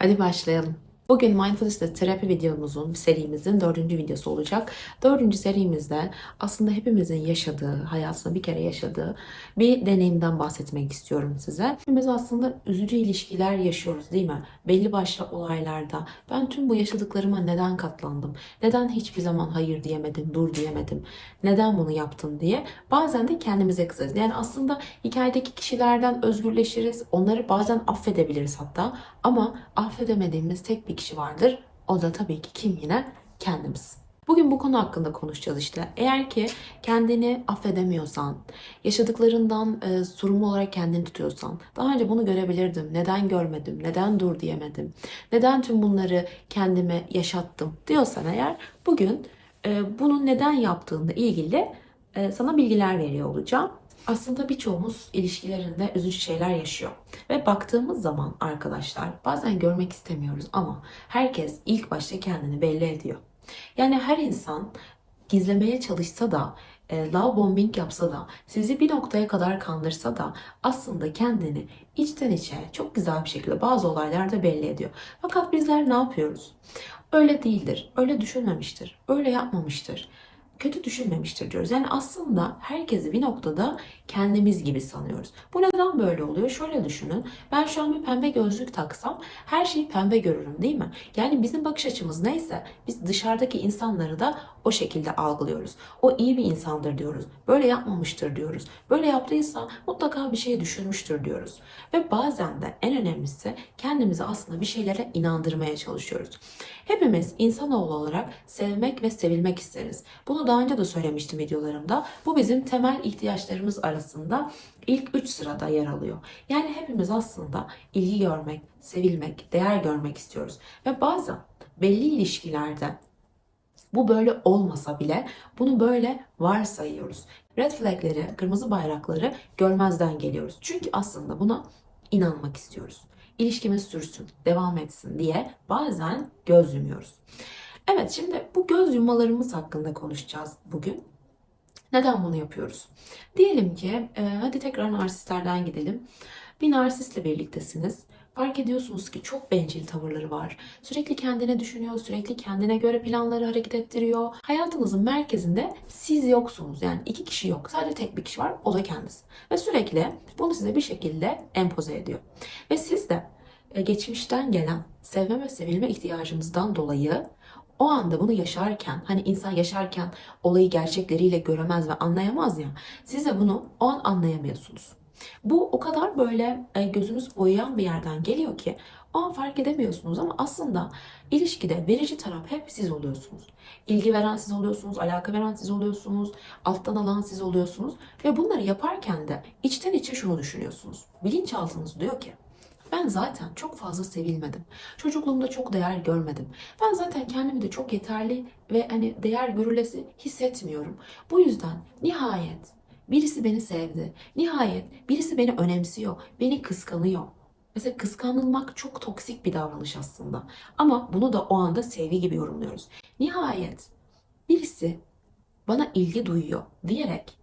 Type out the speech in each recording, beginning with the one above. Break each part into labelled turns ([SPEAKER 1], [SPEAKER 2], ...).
[SPEAKER 1] Hadi başlayalım. Bugün Mindfulness terapi videomuzun, serimizin dördüncü videosu olacak. Dördüncü serimizde aslında hepimizin yaşadığı, hayatında bir kere yaşadığı bir deneyimden bahsetmek istiyorum size. Hepimiz aslında üzücü ilişkiler yaşıyoruz değil mi? Belli başlı olaylarda ben tüm bu yaşadıklarıma neden katlandım? Neden hiçbir zaman hayır diyemedim, dur diyemedim? Neden bunu yaptın diye bazen de kendimize kızarız. Yani aslında hikayedeki kişilerden özgürleşiriz. Onları bazen affedebiliriz hatta. Ama affedemediğimiz tek bir kişi vardır. O da tabii ki kim yine? Kendimiz. Bugün bu konu hakkında konuşacağız işte. Eğer ki kendini affedemiyorsan, yaşadıklarından e, sorumlu olarak kendini tutuyorsan, daha önce bunu görebilirdim, neden görmedim, neden dur diyemedim, neden tüm bunları kendime yaşattım diyorsan eğer bugün e, bunu neden yaptığınla ilgili e, sana bilgiler veriyor olacağım. Aslında birçoğumuz ilişkilerinde üzücü şeyler yaşıyor. Ve baktığımız zaman arkadaşlar bazen görmek istemiyoruz ama herkes ilk başta kendini belli ediyor. Yani her insan gizlemeye çalışsa da, e, love bombing yapsa da, sizi bir noktaya kadar kandırsa da aslında kendini içten içe çok güzel bir şekilde bazı olaylarda belli ediyor. Fakat bizler ne yapıyoruz? Öyle değildir, öyle düşünmemiştir, öyle yapmamıştır kötü düşünmemiştir diyoruz. Yani aslında herkesi bir noktada kendimiz gibi sanıyoruz. Bu neden böyle oluyor? Şöyle düşünün. Ben şu an bir pembe gözlük taksam her şeyi pembe görürüm değil mi? Yani bizim bakış açımız neyse biz dışarıdaki insanları da o şekilde algılıyoruz. O iyi bir insandır diyoruz. Böyle yapmamıştır diyoruz. Böyle yaptıysa mutlaka bir şey düşünmüştür diyoruz. Ve bazen de en önemlisi kendimizi aslında bir şeylere inandırmaya çalışıyoruz. Hepimiz insanoğlu olarak sevmek ve sevilmek isteriz. Bunu daha önce de söylemiştim videolarımda. Bu bizim temel ihtiyaçlarımız arasında ilk 3 sırada yer alıyor. Yani hepimiz aslında ilgi görmek, sevilmek, değer görmek istiyoruz. Ve bazen belli ilişkilerde bu böyle olmasa bile bunu böyle varsayıyoruz. Red flagleri, kırmızı bayrakları görmezden geliyoruz. Çünkü aslında buna inanmak istiyoruz. İlişkimiz sürsün, devam etsin diye bazen göz yumuyoruz. Evet şimdi bu göz yummalarımız hakkında konuşacağız bugün. Neden bunu yapıyoruz? Diyelim ki e, hadi tekrar narsistlerden gidelim. Bir narsistle birliktesiniz. Fark ediyorsunuz ki çok bencil tavırları var. Sürekli kendine düşünüyor, sürekli kendine göre planları hareket ettiriyor. Hayatınızın merkezinde siz yoksunuz. Yani iki kişi yok. Sadece tek bir kişi var. O da kendisi. Ve sürekli bunu size bir şekilde empoze ediyor. Ve siz de e, geçmişten gelen sevme ve sevilme ihtiyacınızdan dolayı o anda bunu yaşarken hani insan yaşarken olayı gerçekleriyle göremez ve anlayamaz ya siz de bunu o an anlayamıyorsunuz. Bu o kadar böyle e, gözünüz boyayan bir yerden geliyor ki o an fark edemiyorsunuz ama aslında ilişkide verici taraf hep siz oluyorsunuz. İlgi veren siz oluyorsunuz, alaka veren siz oluyorsunuz, alttan alan siz oluyorsunuz ve bunları yaparken de içten içe şunu düşünüyorsunuz. Bilinçaltınız diyor ki ben zaten çok fazla sevilmedim. Çocukluğumda çok değer görmedim. Ben zaten kendimi de çok yeterli ve hani değer görülesi hissetmiyorum. Bu yüzden nihayet birisi beni sevdi. Nihayet birisi beni önemsiyor, beni kıskanıyor. Mesela kıskanılmak çok toksik bir davranış aslında. Ama bunu da o anda sevgi gibi yorumluyoruz. Nihayet birisi bana ilgi duyuyor diyerek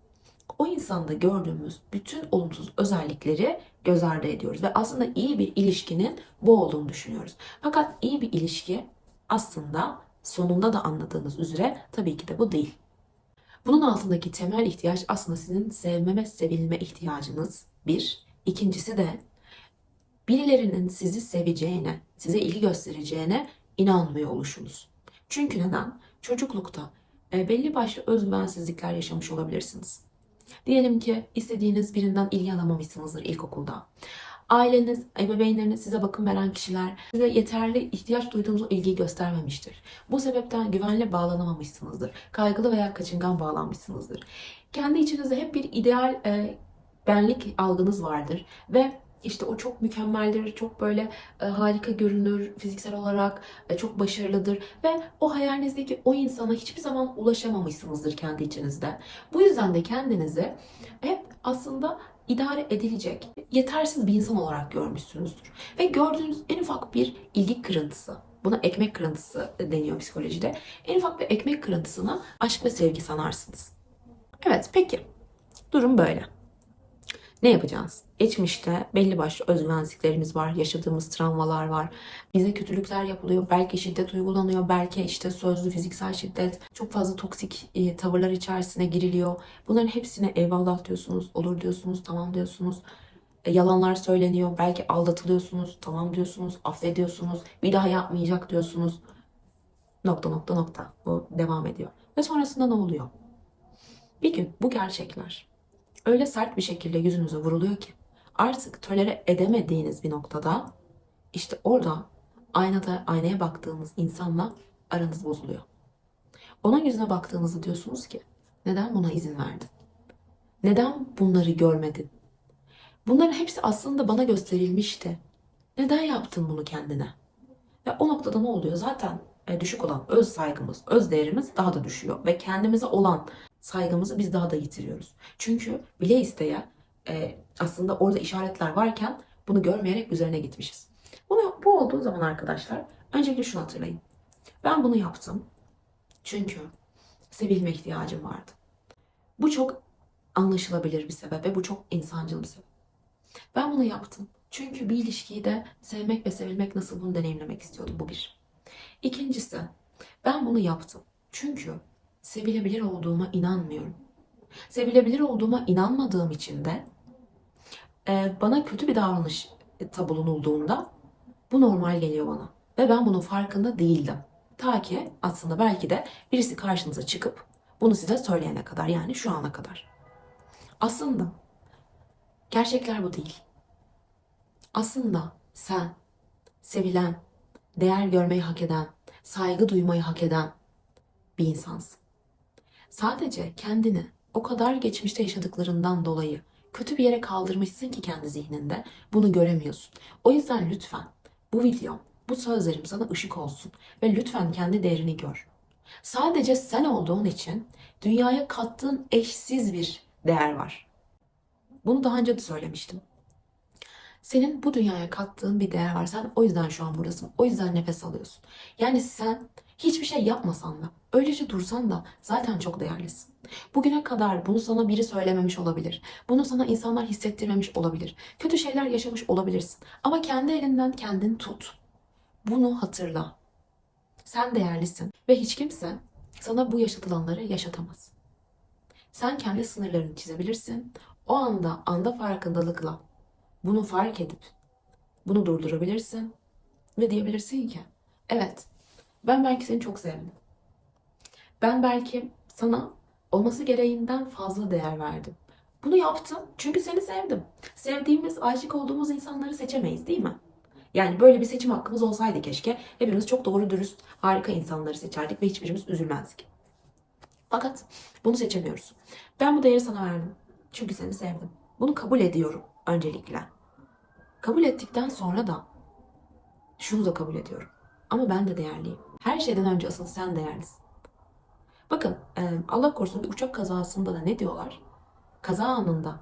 [SPEAKER 1] o insanda gördüğümüz bütün olumsuz özellikleri göz ardı ediyoruz. Ve aslında iyi bir ilişkinin bu olduğunu düşünüyoruz. Fakat iyi bir ilişki aslında sonunda da anladığınız üzere tabii ki de bu değil. Bunun altındaki temel ihtiyaç aslında sizin sevme ve sevilme ihtiyacınız bir. İkincisi de birilerinin sizi seveceğine, size ilgi göstereceğine inanmıyor oluşunuz. Çünkü neden? Çocuklukta e, belli başlı özgüvensizlikler yaşamış olabilirsiniz. Diyelim ki istediğiniz birinden ilgi alamamışsınızdır ilkokulda. Aileniz, ebeveynleriniz size bakım veren kişiler size yeterli ihtiyaç duyduğunuz o ilgiyi göstermemiştir. Bu sebepten güvenle bağlanamamışsınızdır. Kaygılı veya kaçıngan bağlanmışsınızdır. Kendi içinizde hep bir ideal e, benlik algınız vardır ve işte o çok mükemmeldir, çok böyle e, harika görünür fiziksel olarak, e, çok başarılıdır ve o hayalinizdeki o insana hiçbir zaman ulaşamamışsınızdır kendi içinizde. Bu yüzden de kendinizi hep aslında idare edilecek, yetersiz bir insan olarak görmüşsünüzdür. Ve gördüğünüz en ufak bir ilgi kırıntısı, buna ekmek kırıntısı deniyor psikolojide. En ufak bir ekmek kırıntısına aşk ve sevgi sanarsınız. Evet, peki. Durum böyle. Ne yapacağız? Geçmişte belli başlı özgüvensizliklerimiz var, yaşadığımız travmalar var. Bize kötülükler yapılıyor, belki şiddet uygulanıyor, belki işte sözlü fiziksel şiddet, çok fazla toksik e, tavırlar içerisine giriliyor. Bunların hepsine eyvallah diyorsunuz, olur diyorsunuz, tamam diyorsunuz. E, yalanlar söyleniyor, belki aldatılıyorsunuz, tamam diyorsunuz, affediyorsunuz, bir daha yapmayacak diyorsunuz. Nokta nokta nokta. Bu devam ediyor. Ve sonrasında ne oluyor? Bir gün bu gerçekler öyle sert bir şekilde yüzünüze vuruluyor ki artık tolere edemediğiniz bir noktada işte orada aynada aynaya baktığınız insanla aranız bozuluyor. Onun yüzüne baktığınızda diyorsunuz ki neden buna izin verdin? Neden bunları görmedin? Bunların hepsi aslında bana gösterilmişti. Neden yaptın bunu kendine? Ve o noktada ne oluyor? Zaten e, düşük olan öz saygımız, öz değerimiz daha da düşüyor. Ve kendimize olan saygımızı biz daha da yitiriyoruz. Çünkü bile isteye e, aslında orada işaretler varken bunu görmeyerek üzerine gitmişiz. Bunu, bu olduğu zaman arkadaşlar öncelikle şunu hatırlayın. Ben bunu yaptım. Çünkü sevilme ihtiyacım vardı. Bu çok anlaşılabilir bir sebep ve bu çok insancıl bir sebep. Ben bunu yaptım. Çünkü bir ilişkiyi de sevmek ve sevilmek nasıl bunu deneyimlemek istiyordum. Bu bir. İkincisi, ben bunu yaptım. Çünkü sevilebilir olduğuma inanmıyorum. Sevilebilir olduğuma inanmadığım için de e, bana kötü bir davranış bulunulduğunda bu normal geliyor bana. Ve ben bunun farkında değildim. Ta ki aslında belki de birisi karşınıza çıkıp bunu size söyleyene kadar yani şu ana kadar. Aslında gerçekler bu değil. Aslında sen sevilen, değer görmeyi hak eden, saygı duymayı hak eden bir insansın. Sadece kendini o kadar geçmişte yaşadıklarından dolayı kötü bir yere kaldırmışsın ki kendi zihninde bunu göremiyorsun. O yüzden lütfen bu video, bu sözlerim sana ışık olsun ve lütfen kendi değerini gör. Sadece sen olduğun için dünyaya kattığın eşsiz bir değer var. Bunu daha önce de söylemiştim. Senin bu dünyaya kattığın bir değer var. Sen o yüzden şu an buradasın. O yüzden nefes alıyorsun. Yani sen hiçbir şey yapmasan da, öylece dursan da zaten çok değerlisin. Bugüne kadar bunu sana biri söylememiş olabilir. Bunu sana insanlar hissettirmemiş olabilir. Kötü şeyler yaşamış olabilirsin. Ama kendi elinden kendin tut. Bunu hatırla. Sen değerlisin ve hiç kimse sana bu yaşatılanları yaşatamaz. Sen kendi sınırlarını çizebilirsin. O anda, anda farkındalıkla bunu fark edip bunu durdurabilirsin ve diyebilirsin ki evet ben belki seni çok sevdim. Ben belki sana olması gereğinden fazla değer verdim. Bunu yaptım çünkü seni sevdim. Sevdiğimiz, aşık olduğumuz insanları seçemeyiz değil mi? Yani böyle bir seçim hakkımız olsaydı keşke hepimiz çok doğru dürüst harika insanları seçerdik ve hiçbirimiz üzülmezdik. Fakat bunu seçemiyoruz. Ben bu değeri sana verdim. Çünkü seni sevdim. Bunu kabul ediyorum öncelikle. Kabul ettikten sonra da şunu da kabul ediyorum. Ama ben de değerliyim. Her şeyden önce asıl sen değerlisin. Bakın Allah korusun bir uçak kazasında da ne diyorlar? Kaza anında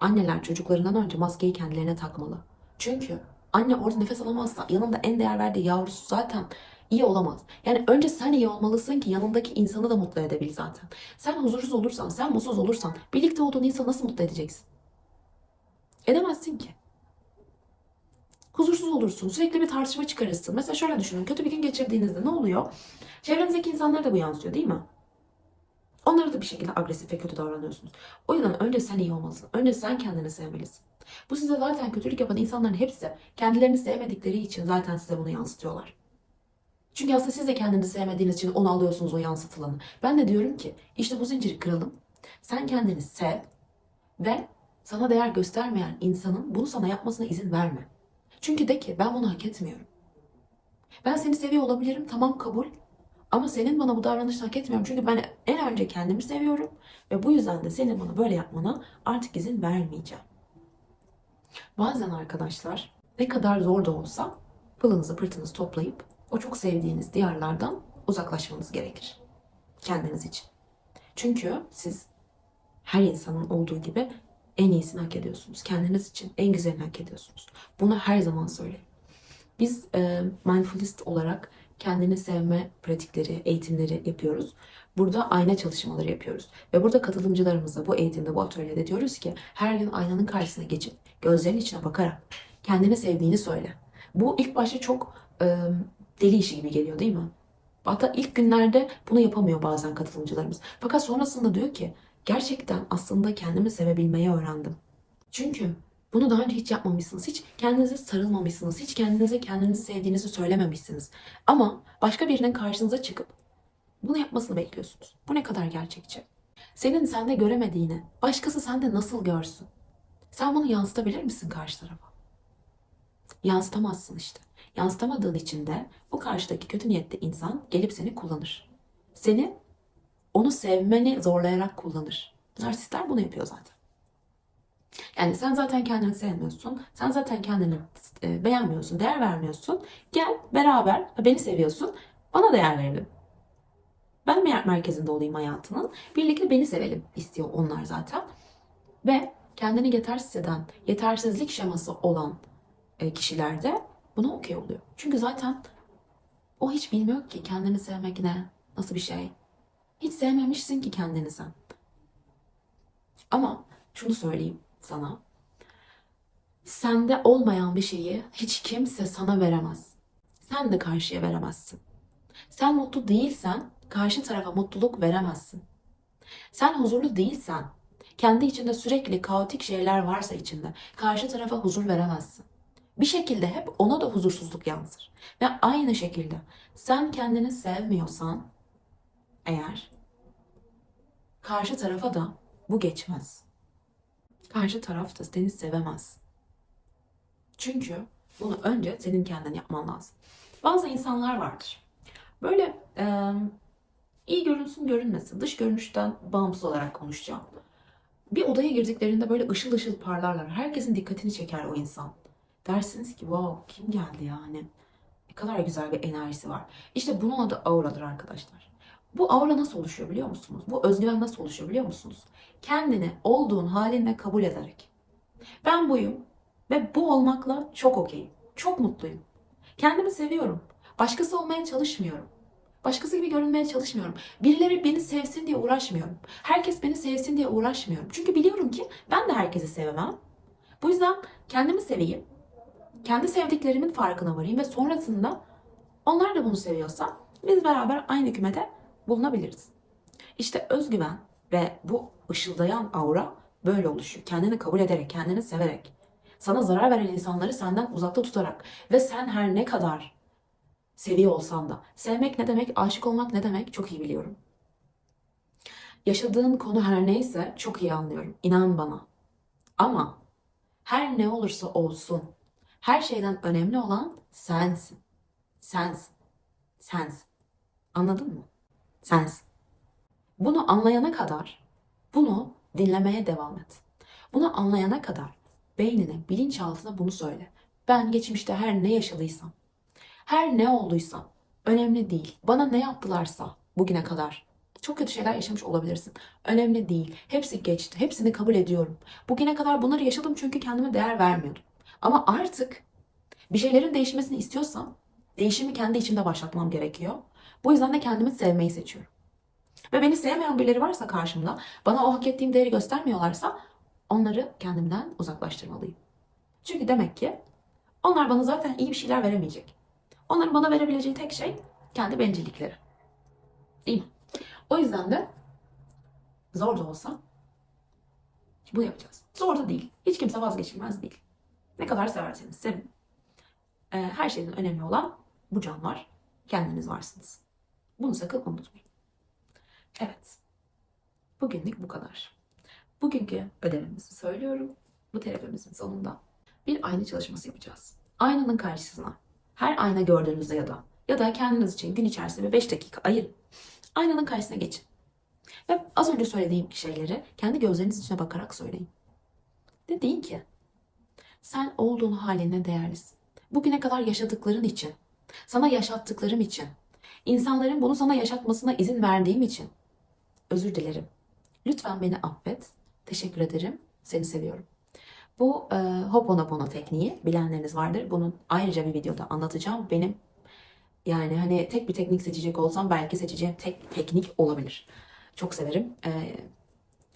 [SPEAKER 1] anneler çocuklarından önce maskeyi kendilerine takmalı. Çünkü anne orada nefes alamazsa yanında en değer verdiği yavrusu zaten iyi olamaz. Yani önce sen iyi olmalısın ki yanındaki insanı da mutlu edebil zaten. Sen huzursuz olursan, sen mutsuz olursan birlikte olduğun insanı nasıl mutlu edeceksin? Edemezsin ki. Huzursuz olursun, sürekli bir tartışma çıkarırsın. Mesela şöyle düşünün, kötü bir gün geçirdiğinizde ne oluyor? Çevrenizdeki insanlara da bu yansıyor değil mi? Onlara da bir şekilde agresif ve kötü davranıyorsunuz. O yüzden önce sen iyi olmalısın. Önce sen kendini sevmelisin. Bu size zaten kötülük yapan insanların hepsi kendilerini sevmedikleri için zaten size bunu yansıtıyorlar. Çünkü aslında siz de kendinizi sevmediğiniz için onu alıyorsunuz o yansıtılanı. Ben de diyorum ki işte bu zinciri kıralım. Sen kendini sev ve sana değer göstermeyen insanın bunu sana yapmasına izin verme. Çünkü de ki ben bunu hak etmiyorum. Ben seni seviyor olabilirim tamam kabul. Ama senin bana bu davranışını hak etmiyorum. Çünkü ben en önce kendimi seviyorum. Ve bu yüzden de senin bana böyle yapmana artık izin vermeyeceğim. Bazen arkadaşlar ne kadar zor da olsa pılınızı pırtınızı toplayıp o çok sevdiğiniz diyarlardan uzaklaşmanız gerekir. Kendiniz için. Çünkü siz her insanın olduğu gibi en iyisini hak ediyorsunuz. Kendiniz için en güzelini hak ediyorsunuz. Bunu her zaman söyleyin. Biz e, mindfulist olarak kendini sevme pratikleri, eğitimleri yapıyoruz. Burada ayna çalışmaları yapıyoruz. Ve burada katılımcılarımıza bu eğitimde, bu atölyede diyoruz ki her gün aynanın karşısına geçip gözlerin içine bakarak kendini sevdiğini söyle. Bu ilk başta çok e, deli işi gibi geliyor değil mi? Hatta ilk günlerde bunu yapamıyor bazen katılımcılarımız. Fakat sonrasında diyor ki gerçekten aslında kendimi sevebilmeyi öğrendim. Çünkü bunu daha önce hiç yapmamışsınız. Hiç kendinize sarılmamışsınız. Hiç kendinize kendinizi sevdiğinizi söylememişsiniz. Ama başka birinin karşınıza çıkıp bunu yapmasını bekliyorsunuz. Bu ne kadar gerçekçi. Senin sende göremediğini başkası sende nasıl görsün? Sen bunu yansıtabilir misin karşı tarafa? Yansıtamazsın işte. Yansıtamadığın için de bu karşıdaki kötü niyetli insan gelip seni kullanır. Seni onu sevmeni zorlayarak kullanır. Narsistler bunu yapıyor zaten. Yani sen zaten kendini sevmiyorsun. Sen zaten kendini e, beğenmiyorsun, değer vermiyorsun. Gel beraber beni seviyorsun. Bana değer verelim. Ben mer- merkezinde olayım hayatının. Birlikte beni sevelim istiyor onlar zaten. Ve kendini yetersiz eden, yetersizlik şeması olan e, kişilerde buna okey oluyor. Çünkü zaten o hiç bilmiyor ki kendini sevmek ne, nasıl bir şey. Hiç sevmemişsin ki kendini sen. Ama şunu söyleyeyim sana. Sende olmayan bir şeyi hiç kimse sana veremez. Sen de karşıya veremezsin. Sen mutlu değilsen karşı tarafa mutluluk veremezsin. Sen huzurlu değilsen, kendi içinde sürekli kaotik şeyler varsa içinde karşı tarafa huzur veremezsin. Bir şekilde hep ona da huzursuzluk yansır. Ve aynı şekilde sen kendini sevmiyorsan eğer karşı tarafa da bu geçmez. Karşı taraf da seni sevemez. Çünkü bunu önce senin kendin yapman lazım. Bazı insanlar vardır. Böyle e, iyi görünsün görünmesin. Dış görünüşten bağımsız olarak konuşacağım. Bir odaya girdiklerinde böyle ışıl ışıl parlarlar. Herkesin dikkatini çeker o insan. Dersiniz ki wow kim geldi yani. Ne kadar güzel bir enerjisi var. İşte bunun adı auradır arkadaşlar. Bu aura nasıl oluşuyor biliyor musunuz? Bu özgüven nasıl oluşuyor biliyor musunuz? Kendini olduğun halinle kabul ederek. Ben buyum ve bu olmakla çok okeyim. Çok mutluyum. Kendimi seviyorum. Başkası olmaya çalışmıyorum. Başkası gibi görünmeye çalışmıyorum. Birileri beni sevsin diye uğraşmıyorum. Herkes beni sevsin diye uğraşmıyorum. Çünkü biliyorum ki ben de herkesi sevemem. Bu yüzden kendimi seveyim. Kendi sevdiklerimin farkına varayım ve sonrasında onlar da bunu seviyorsa biz beraber aynı kümede bulunabiliriz. İşte özgüven ve bu ışıldayan aura böyle oluşuyor. Kendini kabul ederek, kendini severek. Sana zarar veren insanları senden uzakta tutarak ve sen her ne kadar seviyor olsan da. Sevmek ne demek, aşık olmak ne demek çok iyi biliyorum. Yaşadığın konu her neyse çok iyi anlıyorum. İnan bana. Ama her ne olursa olsun her şeyden önemli olan sensin. Sensin. Sensin. Anladın mı? Sensin. Bunu anlayana kadar bunu dinlemeye devam et. Bunu anlayana kadar beynine, bilinçaltına bunu söyle. Ben geçmişte her ne yaşadıysam, her ne olduysa önemli değil. Bana ne yaptılarsa bugüne kadar çok kötü şeyler yaşamış olabilirsin. Önemli değil. Hepsi geçti. Hepsini kabul ediyorum. Bugüne kadar bunları yaşadım çünkü kendime değer vermiyordum. Ama artık bir şeylerin değişmesini istiyorsam değişimi kendi içimde başlatmam gerekiyor. Bu yüzden de kendimi sevmeyi seçiyorum. Ve beni sevmeyen birileri varsa karşımda, bana o hak ettiğim değeri göstermiyorlarsa onları kendimden uzaklaştırmalıyım. Çünkü demek ki onlar bana zaten iyi bir şeyler veremeyecek. Onların bana verebileceği tek şey kendi bencillikleri. Değil mi? O yüzden de zor da olsa bunu yapacağız. Zor da değil. Hiç kimse vazgeçilmez değil. Ne kadar severseniz sevin. Ee, her şeyden önemli olan bu canlar. Kendiniz varsınız. Bunu sakın unutmayın. Evet. Bugünlük bu kadar. Bugünkü ödevimizi söylüyorum. Bu terapimizin sonunda bir ayna çalışması yapacağız. Aynanın karşısına her ayna gördüğünüzde ya da ya da kendiniz için gün içerisinde bir 5 dakika ayırın. Aynanın karşısına geçin. Ve az önce söylediğim şeyleri kendi gözleriniz içine bakarak söyleyin. De deyin ki sen olduğun haline değerlisin. Bugüne kadar yaşadıkların için, sana yaşattıklarım için, insanların bunu sana yaşatmasına izin verdiğim için özür dilerim. Lütfen beni affet. Teşekkür ederim. Seni seviyorum. Bu e, Hoponopono tekniği bilenleriniz vardır. Bunun ayrıca bir videoda anlatacağım. Benim Yani hani tek bir teknik seçecek olsam belki seçeceğim tek teknik olabilir. Çok severim. Ee,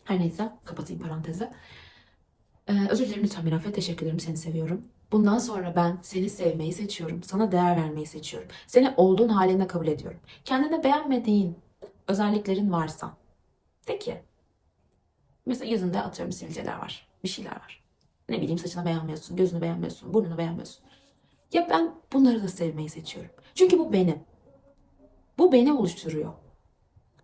[SPEAKER 1] her neyse kapatayım parantezi. Ee, özür dilerim lütfen beni affet. Teşekkür ederim. Seni seviyorum. Bundan sonra ben seni sevmeyi seçiyorum. Sana değer vermeyi seçiyorum. Seni olduğun halinde kabul ediyorum. Kendine beğenmediğin özelliklerin varsa de ki mesela yüzünde atıyorum sivilceler var. Bir şeyler var. Ne bileyim saçını beğenmiyorsun, gözünü beğenmiyorsun, burnunu beğenmiyorsun. Ya ben bunları da sevmeyi seçiyorum. Çünkü bu benim. Bu beni oluşturuyor.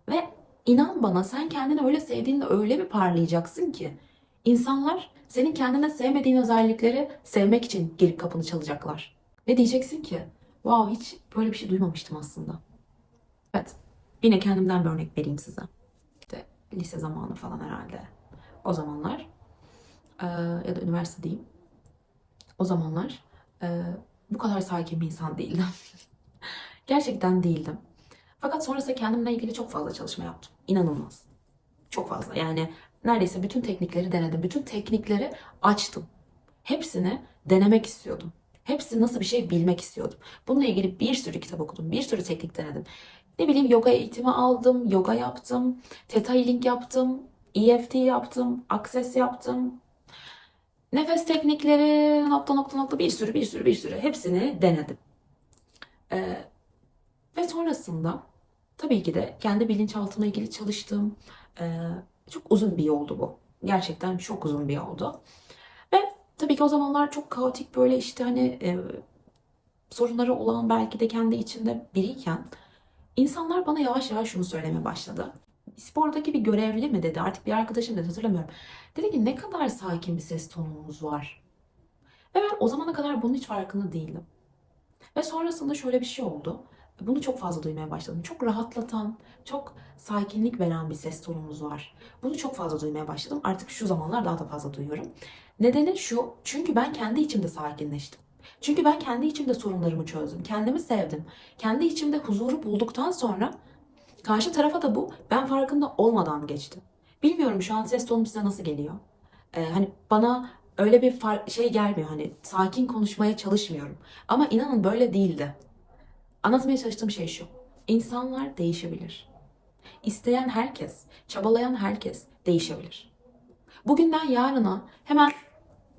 [SPEAKER 1] Ve inan bana sen kendini öyle sevdiğinde öyle bir parlayacaksın ki insanlar senin kendine sevmediğin özellikleri sevmek için gelip kapını çalacaklar. Ve diyeceksin ki wow hiç böyle bir şey duymamıştım aslında. Evet. Yine kendimden bir örnek vereyim size. İşte lise zamanı falan herhalde. O zamanlar eee, ya da üniversite diyeyim. O zamanlar eee, bu kadar sakin bir insan değildim. Gerçekten değildim. Fakat sonrasında kendimle ilgili çok fazla çalışma yaptım. İnanılmaz. Çok fazla. Yani neredeyse bütün teknikleri denedim. Bütün teknikleri açtım. Hepsini denemek istiyordum. Hepsi nasıl bir şey bilmek istiyordum. Bununla ilgili bir sürü kitap okudum. Bir sürü teknik denedim. Ne bileyim yoga eğitimi aldım. Yoga yaptım. Theta Healing yaptım. EFT yaptım. Access yaptım. Nefes teknikleri nokta nokta nokta bir sürü bir sürü bir sürü hepsini denedim. Ee, ve sonrasında tabii ki de kendi bilinçaltımla ilgili çalıştığım e, çok uzun bir yoldu bu. Gerçekten çok uzun bir yoldu. Ve tabii ki o zamanlar çok kaotik böyle işte hani e, sorunları olan belki de kendi içinde biriyken insanlar bana yavaş yavaş şunu söylemeye başladı. Spordaki bir görevli mi dedi artık bir arkadaşım dedi hatırlamıyorum. Dedi ki ne kadar sakin bir ses tonunuz var. Ve ben o zamana kadar bunun hiç farkında değildim. Ve sonrasında şöyle bir şey oldu. Bunu çok fazla duymaya başladım. Çok rahatlatan, çok sakinlik veren bir ses tonumuz var. Bunu çok fazla duymaya başladım. Artık şu zamanlar daha da fazla duyuyorum. Nedeni şu, çünkü ben kendi içimde sakinleştim. Çünkü ben kendi içimde sorunlarımı çözdüm. Kendimi sevdim. Kendi içimde huzuru bulduktan sonra karşı tarafa da bu ben farkında olmadan geçti. Bilmiyorum şu an ses tonum size nasıl geliyor. Ee, hani bana öyle bir şey gelmiyor. Hani sakin konuşmaya çalışmıyorum. Ama inanın böyle değildi. Anlatmaya çalıştığım şey şu. İnsanlar değişebilir. İsteyen herkes, çabalayan herkes değişebilir. Bugünden yarına hemen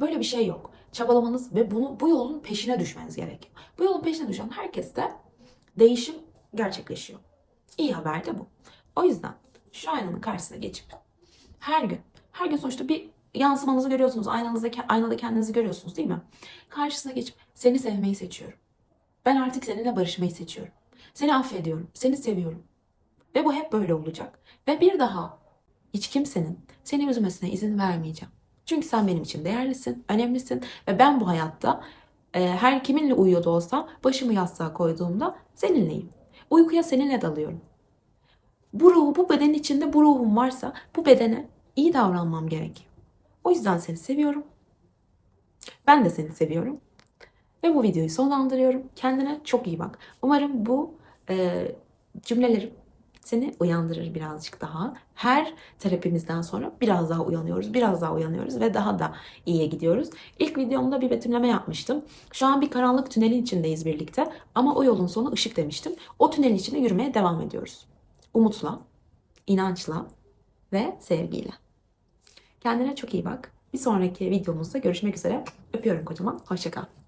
[SPEAKER 1] böyle bir şey yok. Çabalamanız ve bunu bu yolun peşine düşmeniz gerekiyor. Bu yolun peşine düşen herkeste değişim gerçekleşiyor. İyi haber de bu. O yüzden şu aynanın karşısına geçip her gün, her gün sonuçta bir yansımanızı görüyorsunuz. Aynanızda, aynada kendinizi görüyorsunuz değil mi? Karşısına geçip seni sevmeyi seçiyorum. Ben artık seninle barışmayı seçiyorum. Seni affediyorum. Seni seviyorum. Ve bu hep böyle olacak. Ve bir daha hiç kimsenin seni üzmesine izin vermeyeceğim. Çünkü sen benim için değerlisin, önemlisin ve ben bu hayatta e, her kiminle uyuyor da olsam başımı yastığa koyduğumda seninleyim. Uykuya seninle dalıyorum. Bu ruhu, bu bedenin içinde bu ruhum varsa bu bedene iyi davranmam gerekiyor. O yüzden seni seviyorum. Ben de seni seviyorum. Ve bu videoyu sonlandırıyorum. Kendine çok iyi bak. Umarım bu e, cümlelerim seni uyandırır birazcık daha. Her terapimizden sonra biraz daha uyanıyoruz, biraz daha uyanıyoruz ve daha da iyiye gidiyoruz. İlk videomda bir betimleme yapmıştım. Şu an bir karanlık tünelin içindeyiz birlikte ama o yolun sonu ışık demiştim. O tünelin içinde yürümeye devam ediyoruz. Umutla, inançla ve sevgiyle. Kendine çok iyi bak. Bir sonraki videomuzda görüşmek üzere. Öpüyorum kocaman. Hoşçakal.